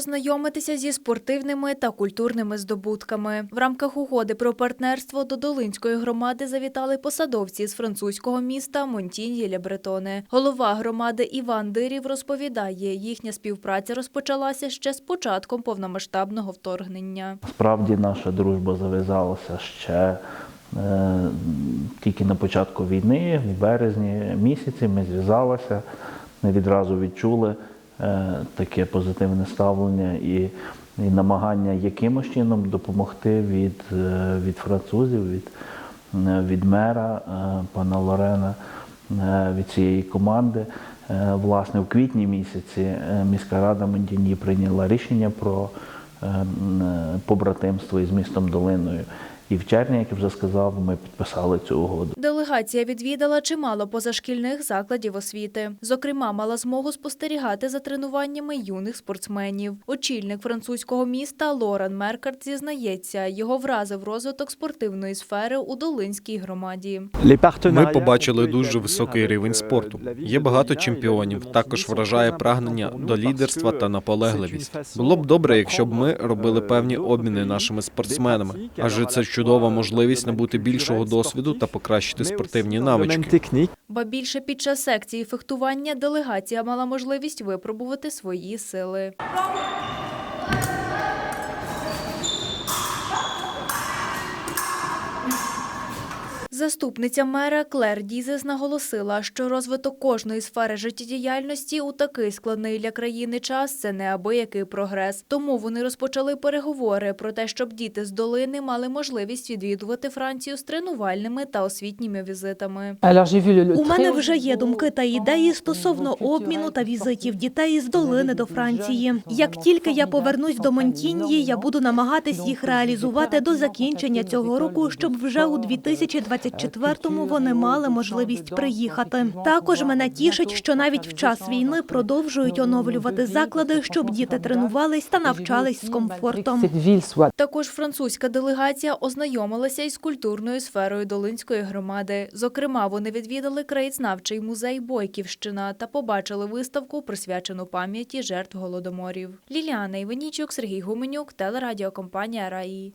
ознайомитися зі спортивними та культурними здобутками. В рамках угоди про партнерство до Долинської громади завітали посадовці з французького міста Монтіньї ле Бретоне. Голова громади Іван Дирів розповідає, їхня співпраця розпочалася ще з початком повномасштабного вторгнення. Справді наша дружба зав'язалася ще е, тільки на початку війни, в березні місяці ми зв'язалися, ми відразу відчули таке позитивне ставлення і, і намагання якимось чином допомогти від, е, від французів, від, е, від мера е, пана Лорена, е, від цієї команди. Е, Власне, в квітні місяці е, міська рада Монтіньї прийняла рішення про е, е, побратимство із містом Долиною. І в червні, як я вже сказав, ми підписали цю угоду. Делегація відвідала чимало позашкільних закладів освіти. Зокрема, мала змогу спостерігати за тренуваннями юних спортсменів. Очільник французького міста Лоран Меркарт зізнається, його вразив розвиток спортивної сфери у Долинській громаді. Ми побачили дуже високий рівень спорту. Є багато чемпіонів. Також вражає прагнення до лідерства та наполегливість. Було б добре, якщо б ми робили певні обміни нашими спортсменами, адже це чудова можливість набути більшого досвіду та покращити спортивні навички. Ба більше під час секції фехтування делегація мала можливість випробувати свої сили. Заступниця мера Клер Дізес наголосила, що розвиток кожної сфери життєдіяльності у такий складний для країни час це неабиякий прогрес. Тому вони розпочали переговори про те, щоб діти з долини мали можливість відвідувати Францію з тренувальними та освітніми візитами. У мене вже є думки та ідеї стосовно обміну та візитів дітей з долини до Франції. Як тільки я повернусь до Монтіньї, я буду намагатись їх реалізувати до закінчення цього року, щоб вже у 2024-му вони мали можливість приїхати. Також мене тішить, що навіть в час війни продовжують оновлювати заклади, щоб діти тренувались та навчались з комфортом. Також французька делегація ознайомилася із культурною сферою Долинської громади. Зокрема, вони відвідали краєзнавчий музей Бойківщина та побачили виставку, присвячену пам'яті жертв голодоморів. Ліліана Іванічук, Сергій Гуменюк, телерадіокомпанія Раї.